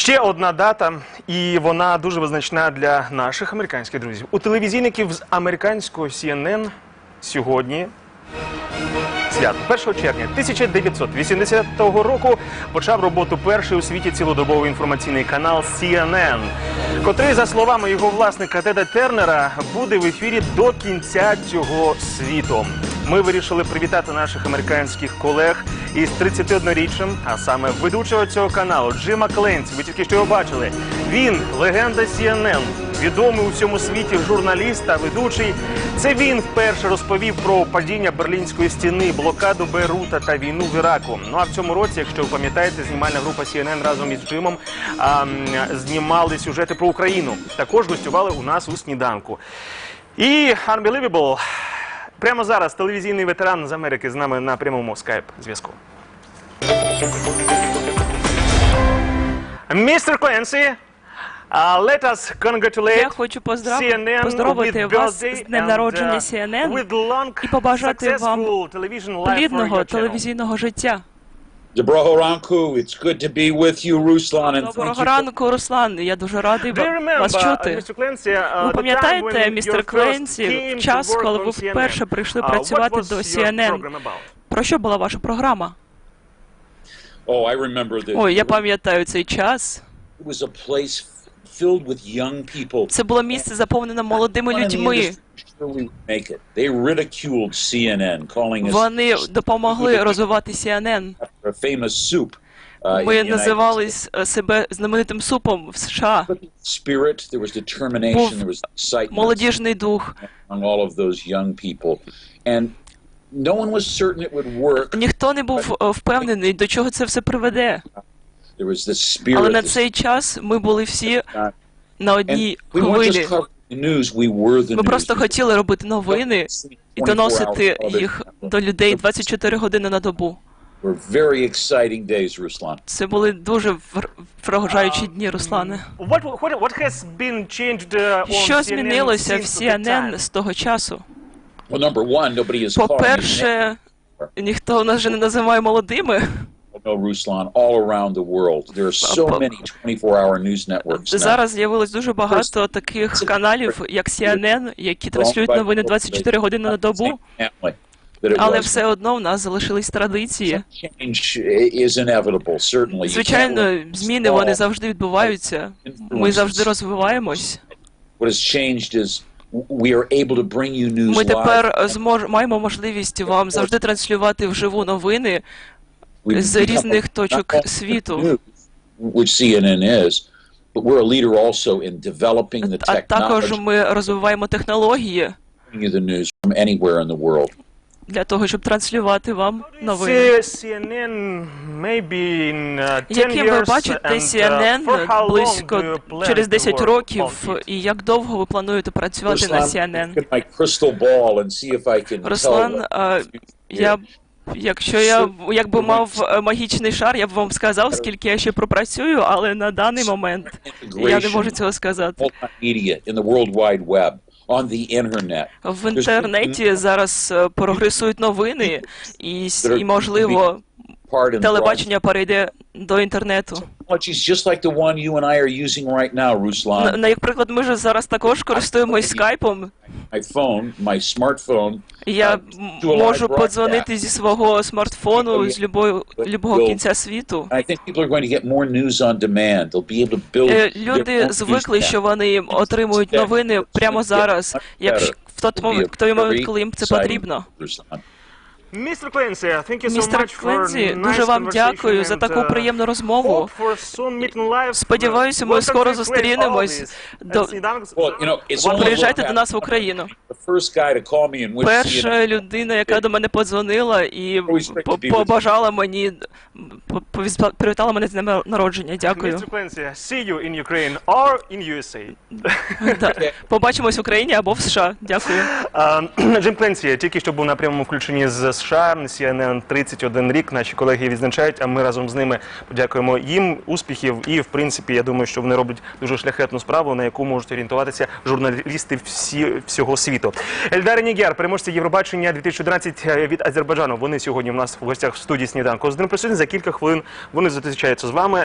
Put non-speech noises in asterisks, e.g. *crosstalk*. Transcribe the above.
Ще одна дата, і вона дуже визначна для наших американських друзів. У телевізійників з американського CNN сьогодні свято 1 червня 1980 року почав роботу перший у світі цілодобовий інформаційний канал CNN, котрий, за словами його власника Теда Тернера, буде в ефірі до кінця цього світу. Ми вирішили привітати наших американських колег із 31-річчям, а саме ведучого цього каналу Джима Кленці. Ви тільки що його бачили. Він легенда CNN, відомий у всьому світі журналіст та ведучий. Це він вперше розповів про падіння Берлінської стіни, блокаду Бейрута та війну в Іраку. Ну а в цьому році, якщо ви пам'ятаєте, знімальна група CNN разом із Джимом а, знімали сюжети про Україну. Також гостювали у нас у сніданку. І Unbelievable. Прямо зараз телевізійний ветеран з Америки з нами на прямому скайп зв'язку. Містер Куенсі, let us congratulate Я хочу поздрав... CNN поздоровити with вас з днем and, народження uh, CNN with long, і побажати вам successful television life for плідного your channel. телевізійного життя. Доброго ранку. It's good to be with you, Ruslan, and thank Доброго ранку, Руслан. Я дуже радий Do you ва- remember, вас uh, чути. Uh, Ви пам'ятаєте, містер Кленсі, час, коли ви вперше прийшли Uh, працювати was до CNN? Про що була ваша програма? Oh. Ой, я пам'ятаю цей час. It was a place filled with young people. Це було місце заповнене молодими людьми. Вони допомогли розвивати CNN. Famous soup. uh, Ми називались е, себе знаменитим супом в США. States. Spirit, there was determination, Був there was excitement Молодіжний дух. among all of those young people. And no one was certain it would work. Ніхто не був е, впевнений, до чого це все приведе. There was this spirit. Але на цей час ми були всі uh, на одній хвилі. Ми просто хотіли робити новини і доносити їх до людей 24 години на добу. Were very exciting days, Ruslan. Це були дуже вр- вражаючі дні, Руслане. What, what, what has been changed uh, on Що CNN змінилося в since that CNN time? з того часу? Well, number one, nobody is calling me По-перше, ніхто нас вже не називає молодими. no Ruslan all around the world. There are so По- many 24-hour news networks now. Зараз з'явилось дуже багато таких каналів, як CNN, які транслюють новини 24 години на добу, Family але все одно в нас залишились традиції. Звичайно, зміни вони завжди відбуваються. Ми завжди розвиваємось. Ми тепер змож маємо можливість вам завжди транслювати вживу новини з різних точок світу. А також ми розвиваємо технології для того, щоб транслювати вам новини. See CNN maybe in uh, 10 Яким ви бачите uh, for how CNN близько через to 10 років, і як довго ви плануєте працювати на CNN? Руслан, я б- якщо я якби мав е, магічний шар, я б вам сказав, скільки я ще пропрацюю, але на даний момент я не можу цього сказати. On the internet. В інтернеті зараз е, прогресують новини, і, і можливо, телебачення перейде до інтернету. на як приклад, ми ж зараз також користуємось скайпом. My phone, my smartphone. Я uh, можу подзвонити зі свого смартфону з любого, любого кінця світу. I think people are going to get more news on demand. They'll be able to build. Their Люди звикли, що вони отримують новини прямо зараз, як в той момент, коли їм це потрібно. Містер Кленсі, дуже вам дякую за таку uh, приємну розмову. Сподіваюся, ми скоро зустрінемось. До- Приїжджайте до нас в. Україну. Перша людина, яка до мене подзвонила і по- побажала мені, привітала мене з днем народження. Дякую. Побачимось в Україні або в США. Дякую. А, *laughs* *clears throat* Джим Кленсі тільки що був на прямому включенні з США. CNN 31 рік. Наші колеги відзначають, а ми разом з ними подякуємо їм успіхів. І в принципі, я думаю, що вони роблять дуже шляхетну справу, на яку можуть орієнтуватися журналісти всі всього світу. Ельдар Нігер, переможці Євробачення 2011 від Азербайджану. Вони сьогодні у нас в гостях в студії сніданку. З ним присутні за кілька хвилин. Вони зустрічаються з вами.